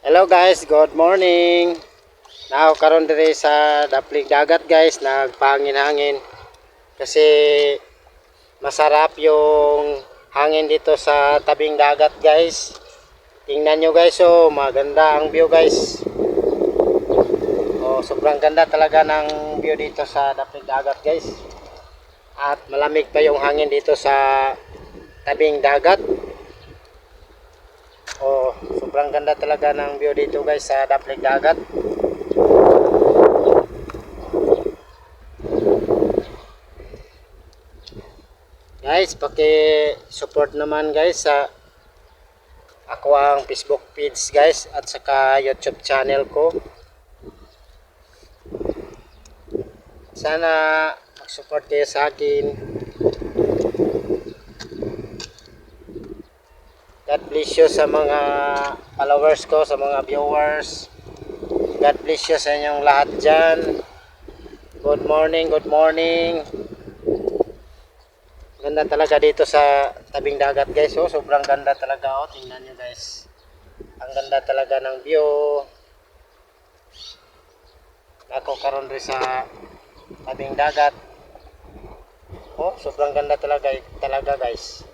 Hello guys, good morning. Now karon diri sa daplig dagat guys, nagpahangin-hangin kasi masarap yung hangin dito sa tabing dagat guys. Tingnan nyo guys, oh, maganda ang view guys. Oh, sobrang ganda talaga ng view dito sa daplig dagat guys. At malamig pa yung hangin dito sa tabing dagat. Oh, sobrang ganda talaga ng view dito guys sa Daplig Dagat. Guys, paki-support naman guys sa ako ang Facebook page guys at saka YouTube channel ko. Sana mag-support kayo sa akin. God bless you sa mga followers ko, sa mga viewers. God bless you sa inyong lahat dyan. Good morning, good morning. Ganda talaga dito sa tabing dagat guys. Oh, sobrang ganda talaga. Oh, tingnan nyo guys. Ang ganda talaga ng view. Ako karon rin sa tabing dagat. Oh, sobrang ganda talaga talaga guys.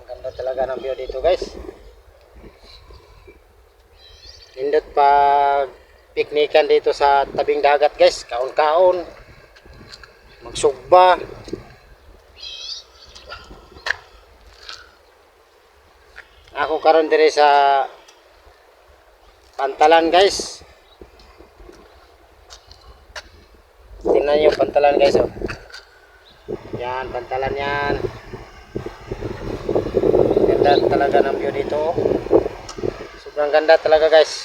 Ang ganda view dito guys. Nindot pag piknikan dito sa tabing dagat guys. Kaon-kaon. Magsugba. Ako karon dire sa pantalan guys. Tingnan yung pantalan guys oh. Yan, pantalan yan. Ganda talaga ng view dito. Sobrang ganda talaga guys.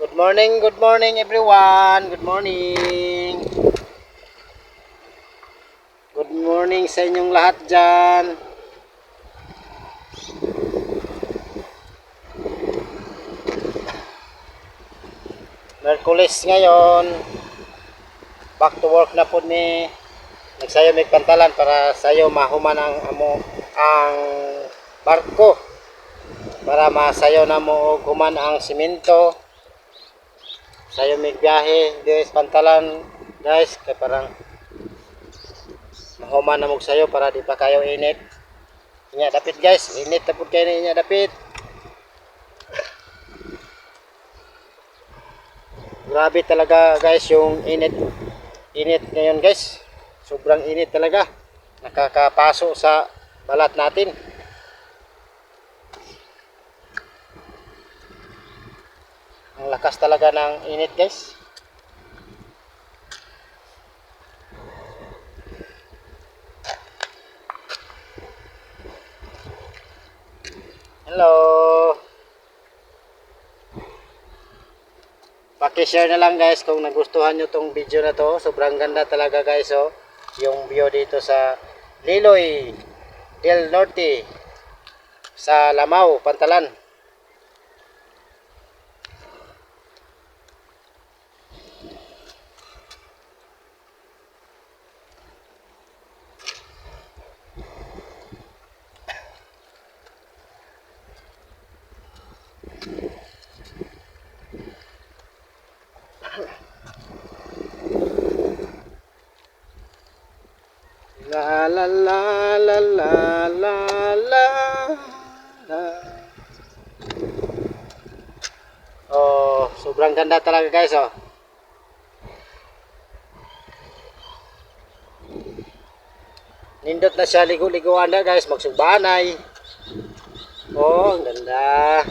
Good morning, good morning everyone. Good morning. Good morning sa inyong lahat dyan. Merkulis ngayon. Back to work na po ni nagsayo may pantalan para sayo mahuman ang amo ang barko. Para masayo na mo og human ang simento. Sayo may biyahe sa pantalan guys kay parang mahuman na mo sayo para di pa kayo init. Inya dapit guys init na po kayo na dapit Grabe talaga guys yung init. Init ngayon guys. Sobrang init talaga. Nakakapaso sa balat natin. Ang lakas talaga ng init guys. Hello. Paki-share na lang guys kung nagustuhan nyo tong video na to. Sobrang ganda talaga guys oh. Yung view dito sa Liloy del Norte sa Lamao, Pantalan. La la la la la la la la Oh, sobrang ganda talaga guys oh. Nindot na siya ligo-liguan na guys, magsugbanay. Oh, ang ganda.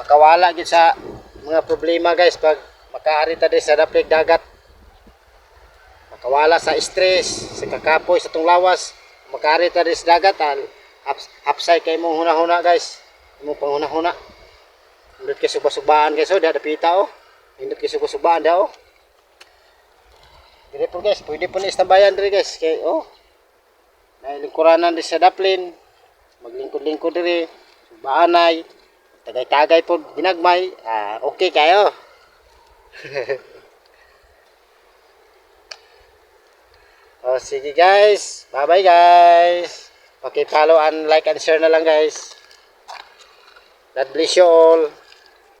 Makawala gid sa mga problema guys pag makaari ta sa daplig dagat makawala sa stress, sa kakapoy, sa tong lawas, makari ta sa dagat, al, hapsay kay mong huna-huna guys, imong panghuna-huna. Indot kay suba-subaan guys, oh, dada pita oh. Indot kay suba-subaan daw. Dire po guys, pwede po ni istambayan dire guys. Kay oh. Nailingkuranan din sa daplin. Maglingkod-lingkod dire. Baanay. Tagay-tagay po ginagmay. Ah, okay kayo. oh, sige guys. Bye-bye guys. Okay, follow and like and share na lang guys. God bless you all.